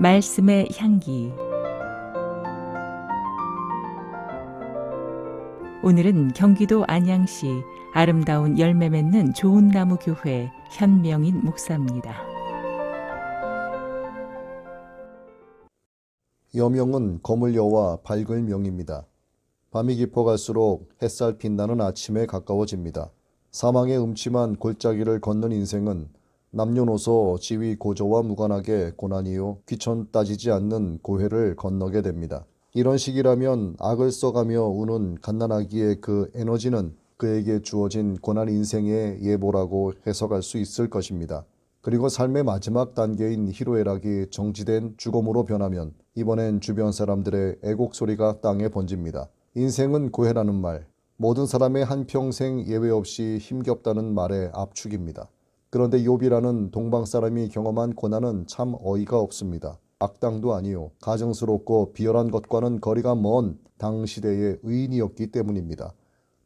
말씀의 향기 오늘은 경기도 안양시 아름다운 열매 맺는 좋은 나무 교회 현명인 목사입니다. 여명은 검을 여와 밝을 명입니다. 밤이 깊어갈수록 햇살 빛나는 아침에 가까워집니다. 사망의 음침한 골짜기를 걷는 인생은 남녀노소 지위 고저와 무관하게 고난이요 귀천 따지지 않는 고해를 건너게 됩니다. 이런 시기라면 악을 써가며 우는 갓난아기의 그 에너지는 그에게 주어진 고난 인생의 예보라고 해석할 수 있을 것입니다. 그리고 삶의 마지막 단계인 희로애락이 정지된 죽음으로 변하면 이번엔 주변 사람들의 애곡 소리가 땅에 번집니다. 인생은 고해라는 말, 모든 사람의 한평생 예외 없이 힘겹다는 말의 압축입니다. 그런데 욥이라는 동방 사람이 경험한 고난은 참 어이가 없습니다. 악당도 아니요 가정스럽고 비열한 것과는 거리가 먼 당시대의 의인이었기 때문입니다.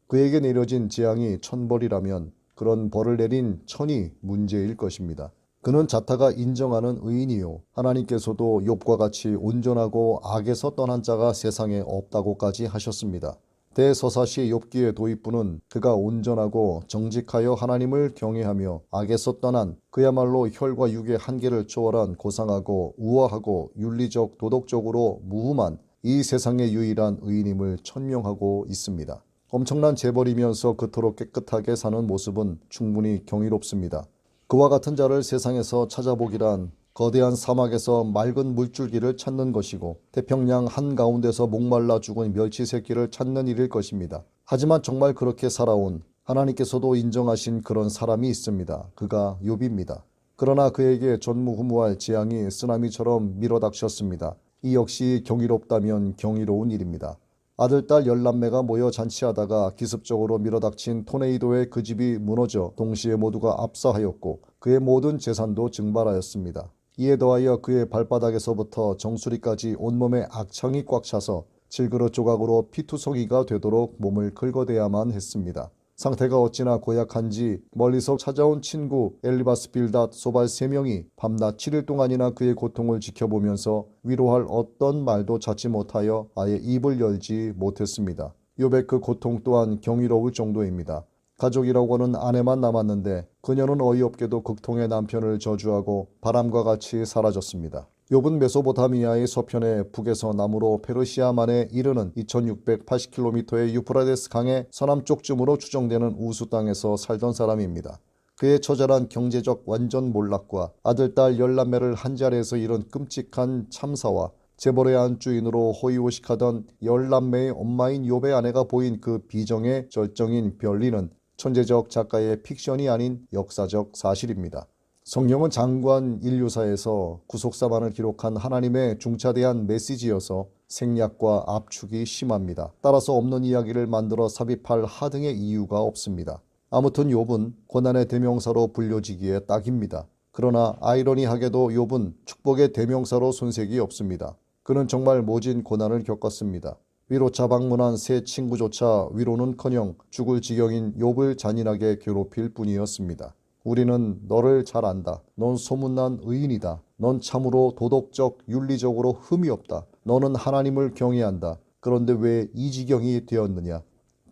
그에게 내려진 재앙이 천벌이라면 그런 벌을 내린 천이 문제일 것입니다. 그는 자타가 인정하는 의인이요 하나님께서도 욥과 같이 온전하고 악에서 떠난 자가 세상에 없다고까지 하셨습니다. 대서사시 욥기의 도입부는 그가 온전하고 정직하여 하나님을 경외하며 악에서 떠난 그야말로 혈과 육의 한계를 초월한 고상하고 우아하고 윤리적 도덕적으로 무흠한 이 세상의 유일한 의인임을 천명하고 있습니다. 엄청난 재벌이면서 그토록 깨끗하게 사는 모습은 충분히 경이롭습니다. 그와 같은 자를 세상에서 찾아보기란 거대한 사막에서 맑은 물줄기를 찾는 것이고 태평양 한가운데서 목말라 죽은 멸치 새끼를 찾는 일일 것입니다. 하지만 정말 그렇게 살아온 하나님께서도 인정하신 그런 사람이 있습니다. 그가 욥입니다. 그러나 그에게 전무후무할 재앙이 쓰나미처럼 밀어닥쳤습니다. 이 역시 경이롭다면 경이로운 일입니다. 아들, 딸 열남매가 모여 잔치하다가 기습적으로 밀어닥친 토네이도의 그 집이 무너져 동시에 모두가 압사하였고 그의 모든 재산도 증발하였습니다. 이에 더하여 그의 발바닥에서부터 정수리까지 온몸에 악창이 꽉 차서 질그릇 조각으로 피투성이가 되도록 몸을 긁어대야만 했습니다. 상태가 어찌나 고약한지 멀리서 찾아온 친구 엘리바스 빌닷 소발 세명이 밤낮 7일 동안이나 그의 고통을 지켜보면서 위로할 어떤 말도 찾지 못하여 아예 입을 열지 못했습니다. 요백 그 고통 또한 경이로울 정도입니다. 가족이라고 하는 아내만 남았는데 그녀는 어이없게도 극통의 남편을 저주하고 바람과 같이 사라졌습니다. 욥은 메소포타미아의 서편에 북에서 남으로 페르시아만에 이르는 2680km의 유프라데스 강의 서남쪽쯤으로 추정되는 우수 땅에서 살던 사람입니다. 그의 처절한 경제적 완전 몰락과 아들, 딸, 열남매를 한 자리에서 이룬 끔찍한 참사와 재벌의 안주인으로 호의호식하던 열남매의 엄마인 욥의 아내가 보인 그 비정의 절정인 별리는 천재적 작가의 픽션이 아닌 역사적 사실입니다. 성경은 장관 인류사에서 구속사만을 기록한 하나님의 중차대한 메시지여서 생략과 압축이 심합니다. 따라서 없는 이야기를 만들어 삽입할 하등의 이유가 없습니다. 아무튼 욥은 고난의 대명사로 불려지기에 딱입니다. 그러나 아이러니하게도 욥은 축복의 대명사로 손색이 없습니다. 그는 정말 모진 고난을 겪었습니다. 위로차 방문한 새 친구조차 위로는커녕 죽을 지경인 욥을 잔인하게 괴롭힐 뿐이었습니다. 우리는 너를 잘 안다. 넌 소문난 의인이다. 넌 참으로 도덕적, 윤리적으로 흠이 없다. 너는 하나님을 경외한다. 그런데 왜 이 지경이 되었느냐?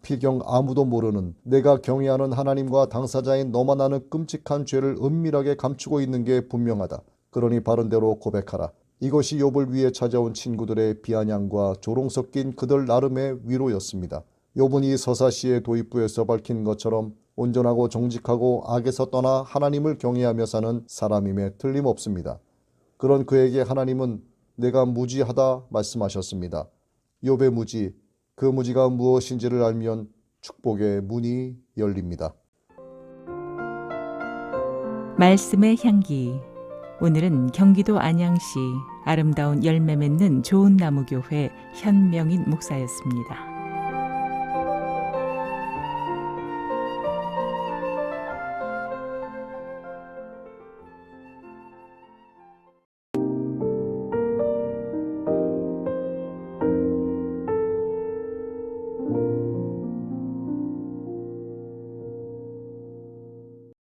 필경 아무도 모르는 내가 경외하는 하나님과 당사자인 너만 아는 끔찍한 죄를 은밀하게 감추고 있는 게 분명하다. 그러니 바른대로 고백하라. 이것이 욥을 위해 찾아온 친구들의 비아냥과 조롱 섞인 그들 나름의 위로였습니다. 욥은 이 서사시의 도입부에서 밝힌 것처럼 온전하고 정직하고 악에서 떠나 하나님을 경외하며 사는 사람임에 틀림없습니다. 그런 그에게 하나님은 내가 무지하다 말씀하셨습니다. 욥의 무지, 그 무지가 무엇인지를 알면 축복의 문이 열립니다. 말씀의 향기 오늘은 경기도 안양시 아름다운 열매 맺는 좋은 나무 교회 현명인 목사였습니다.